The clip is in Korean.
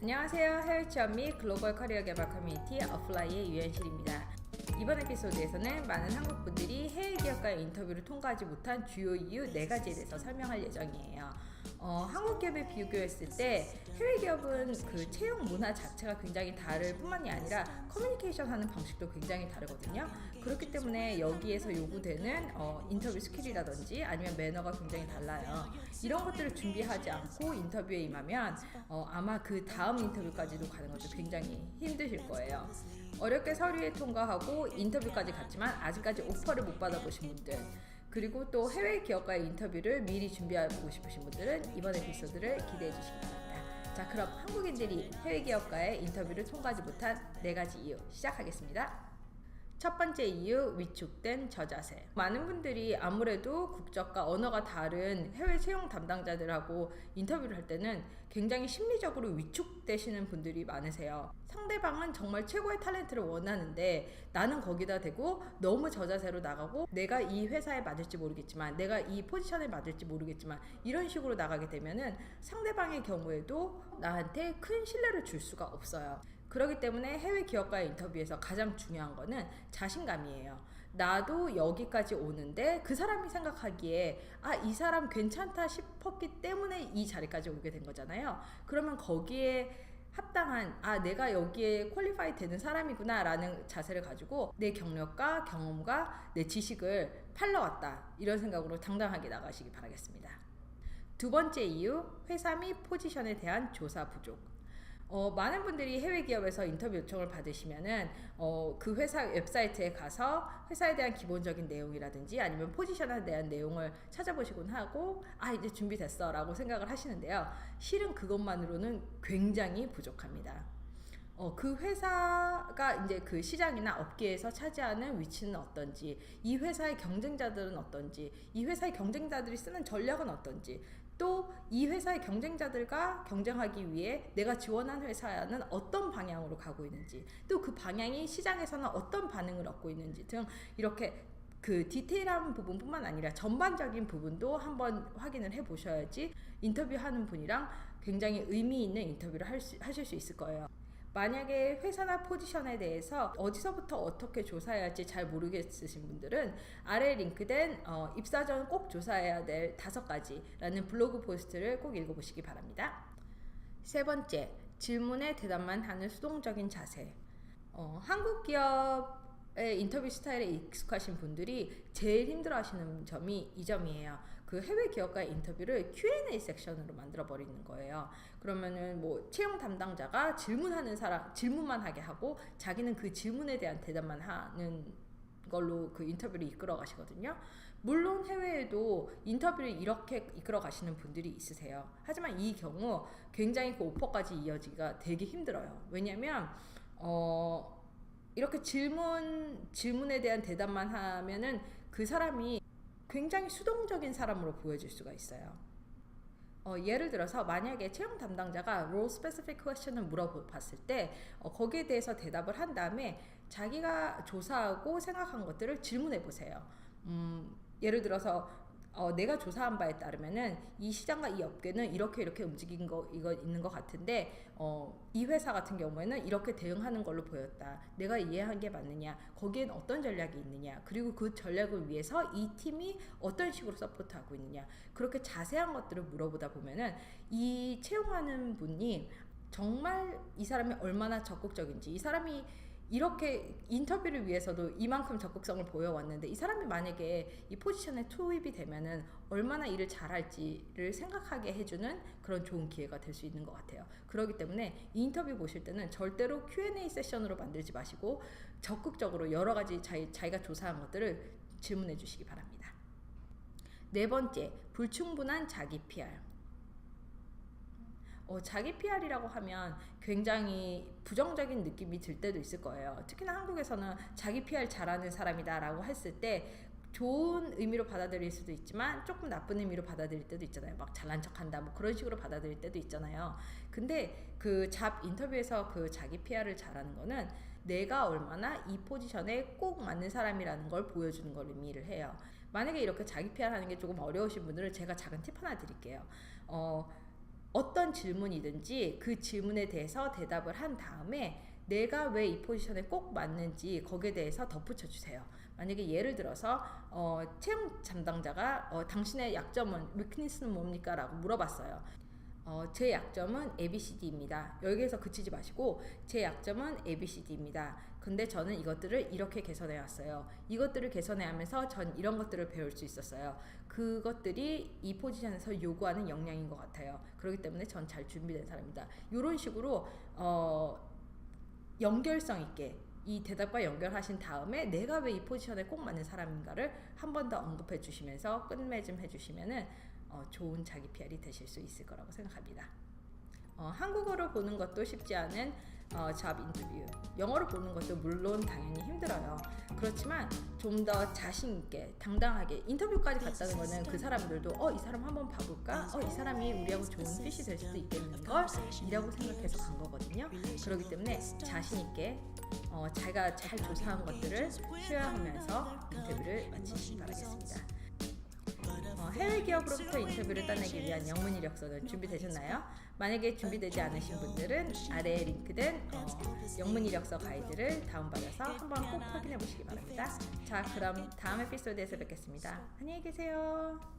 안녕하세요. 해외 취업 및 글로벌 커리어 개발 커뮤니티 어플라이의 유현실입니다. 이번 에피소드에서는 많은 한국 분들이 해외 기업과의 인터뷰를 통과하지 못한 주요 이유 4가지에 대해서 설명할 예정이에요. 어, 한국 기업에 비교했을 때 해외 기업은 그 채용 문화 자체가 굉장히 다를 뿐만이 아니라 커뮤니케이션 하는 방식도 굉장히 다르거든요. 그렇기 때문에 여기에서 요구되는 어, 인터뷰 스킬이라든지 아니면 매너가 굉장히 달라요. 이런 것들을 준비하지 않고 인터뷰에 임하면 어, 아마 그 다음 인터뷰까지도 가는 것도 굉장히 힘드실 거예요. 어렵게 서류에 통과하고 인터뷰까지 갔지만 아직까지 오퍼를 못 받아보신 분들 그리고 또 해외 기업과의 인터뷰를 미리 준비해보고 싶으신 분들은 이번 에피소드를 기대해 주시기 바랍니다. 자 그럼 한국인들이 해외 기업과의 인터뷰를 통과하지 못한 네 가지 이유 시작하겠습니다. 첫 번째 이유 위축된 저자세. 많은 분들이 아무래도 국적과 언어가 다른 해외 채용 담당자들하고 인터뷰를 할 때는 굉장히 심리적으로 위축되시는 분들이 많으세요. 상대방은 정말 최고의 탤런트를 원하는데 나는 거기다 대고 너무 저자세로 나가고 내가 이 회사에 맞을지 모르겠지만 내가 이 포지션에 맞을지 모르겠지만 이런 식으로 나가게 되면은 상대방의 경우에도 나한테 큰 신뢰를 줄 수가 없어요. 그렇기 때문에 해외 기업과의 인터뷰에서 가장 중요한 거는 자신감이에요. 나도 여기까지 오는데 그 사람이 생각하기에 아, 이 사람 괜찮다 싶었기 때문에 이 자리까지 오게 된 거잖아요. 그러면 거기에 합당한 아 내가 여기에 퀄리파이 되는 사람이구나 라는 자세를 가지고 내 경력과 경험과 내 지식을 팔러왔다 이런 생각으로 당당하게 나가시기 바라겠습니다 두 번째 이유 회사 및 포지션에 대한 조사 부족 어, 많은 분들이 해외 기업에서 인터뷰 요청을 받으시면은 어, 그 회사 웹사이트에 가서 회사에 대한 기본적인 내용이라든지 아니면 포지션에 대한 내용을 찾아보시곤 하고 아 이제 준비됐어라고 생각을 하시는데요. 실은 그것만으로는 굉장히 부족합니다. 어, 그 회사가 이제 그 시장이나 업계에서 차지하는 위치는 어떤지, 이 회사의 경쟁자들은 어떤지, 이 회사의 경쟁자들이 쓰는 전략은 어떤지, 또 이 회사의 경쟁자들과 경쟁하기 위해 내가 지원한 회사는 어떤 방향으로 가고 있는지, 또 그 방향이 시장에서는 어떤 반응을 얻고 있는지 등 이렇게 그 디테일한 부분뿐만 아니라 전반적인 부분도 한번 확인을 해 보셔야지 인터뷰하는 분이랑 굉장히 의미 있는 인터뷰를 할 수, 하실 수 있을 거예요. 만약에 회사나 포지션에 대해서 어디서부터 어떻게 조사해야 할지 잘 모르겠으신 분들은 아래 링크된 어, 입사 전 꼭 조사해야 될 다섯 가지라는 블로그 포스트를 꼭 읽어보시기 바랍니다. 세 번째, 질문에 대답만 하는 수동적인 자세. 어, 한국 기업 의 인터뷰 스타일에 익숙하신 분들이 제일 힘들어하시는 점이 이 점이에요. 그 해외 기업과의 인터뷰를 Q&A 섹션으로 만들어 버리는 거예요. 그러면은 뭐 채용 담당자가 질문하는 사람 질문만 하게 하고 자기는 그 질문에 대한 대답만 하는 걸로 그 인터뷰를 이끌어 가시거든요. 물론 해외에도 인터뷰를 이렇게 이끌어 가시는 분들이 있으세요. 하지만 이 경우 굉장히 그 오퍼까지 이어지기가 되게 힘들어요. 왜냐면 어 이렇게 질문 질문에 대한 대답만 하면은 그 사람이 굉장히 수동적인 사람으로 보여질 수가 있어요. 어, 예를 들어서 만약에 채용 담당자가 role specific question을 물어봤을 때 어, 거기에 대해서 대답을 한 다음에 자기가 조사하고 생각한 것들을 질문해 보세요. 음, 예를 들어서 어, 내가 조사한 바에 따르면은 이 시장과 이 업계는 이렇게 이렇게 움직인 거 이거 있는 것 같은데 어, 이 회사 같은 경우에는 이렇게 대응하는 걸로 보였다. 내가 이해한 게 맞느냐? 거기엔 어떤 전략이 있느냐? 그리고 그 전략을 위해서 이 팀이 어떤 식으로 서포트하고 있느냐? 그렇게 자세한 것들을 물어보다 보면은 이 채용하는 분이 정말 이 사람이 얼마나 적극적인지 이 사람이 이렇게 인터뷰를 위해서도 이만큼 적극성을 보여왔는데 이 사람이 만약에 이 포지션에 투입이 되면은 얼마나 일을 잘할지를 생각하게 해주는 그런 좋은 기회가 될 수 있는 것 같아요. 그렇기 때문에 인터뷰 보실 때는 절대로 Q&A 세션으로 만들지 마시고 적극적으로 여러 가지 자기, 자기가 조사한 것들을 질문해 주시기 바랍니다. 네 번째, 불충분한 자기 PR. 어, 자기 PR이라고 하면 굉장히 부정적인 느낌이 들 때도 있을 거예요. 특히나 한국에서는 자기 PR 잘하는 사람이다라고 했을 때 좋은 의미로 받아들일 수도 있지만 조금 나쁜 의미로 받아들일 때도 있잖아요. 막 잘난 척한다 뭐 그런 식으로 받아들일 때도 있잖아요. 근데 그 잡 인터뷰에서 그 자기 PR을 잘하는 거는 내가 얼마나 이 포지션에 꼭 맞는 사람이라는 걸 보여주는 걸 의미를 해요. 만약에 이렇게 자기 PR 하는 게 조금 어려우신 분들은 제가 작은 팁 하나 드릴게요. 어 어떤 질문이든지 그 질문에 대해서 대답을 한 다음에 내가 왜 이 포지션에 꼭 맞는지 거기에 대해서 덧붙여 주세요. 만약에 예를 들어서 어, 채용 담당자가 어, 당신의 약점은 위크니스는 뭡니까? 라고 물어봤어요. 어, 제 약점은 ABCD입니다. 여기에서 그치지 마시고 제 약점은 ABCD입니다. 근데 저는 이것들을 이렇게 개선해 왔어요. 이것들을 개선해 하면서 전 이런 것들을 배울 수 있었어요. 그것들이 이 포지션에서 요구하는 역량인 것 같아요. 그렇기 때문에 전 잘 준비된 사람입니다. 이런 식으로 어, 연결성 있게 이 대답과 연결하신 다음에 내가 왜 이 포지션에 꼭 맞는 사람인가를 한 번 더 언급해 주시면서 끝맺 음 해 주시면은 어, 좋은 자기 PR이 되실 수 있을 거라고 생각합니다. 어, 한국어로 보는 것도 쉽지 않은 어, 잡 인터뷰. 영어로 보는 것도 물론 당연히 힘들어요. 그렇지만 좀 더 자신 있게 당당하게 인터뷰까지 갔다는 거는 그 사람들도 어 이 사람 한번 봐볼까? 어 이 사람이 우리하고 좋은 핏이 될 수도 있겠는 걸이라고 생각해서 간 거거든요. 그렇기 때문에 자신 있게 어, 자기가 잘 조사한 것들을 쉐어하면서 인터뷰를 마치시기 바라겠습니다. 어, 해외 기업으로부터 인터뷰를 따내기 위한 영문 이력서는 준비되셨나요? 만약에 준비되지 않으신 분들은 아래에 링크된 어, 영문 이력서 가이드를 다운받아서 한번 꼭 확인해 보시기 바랍니다. 자, 그럼 다음 에피소드에서 뵙겠습니다. 안녕히 계세요.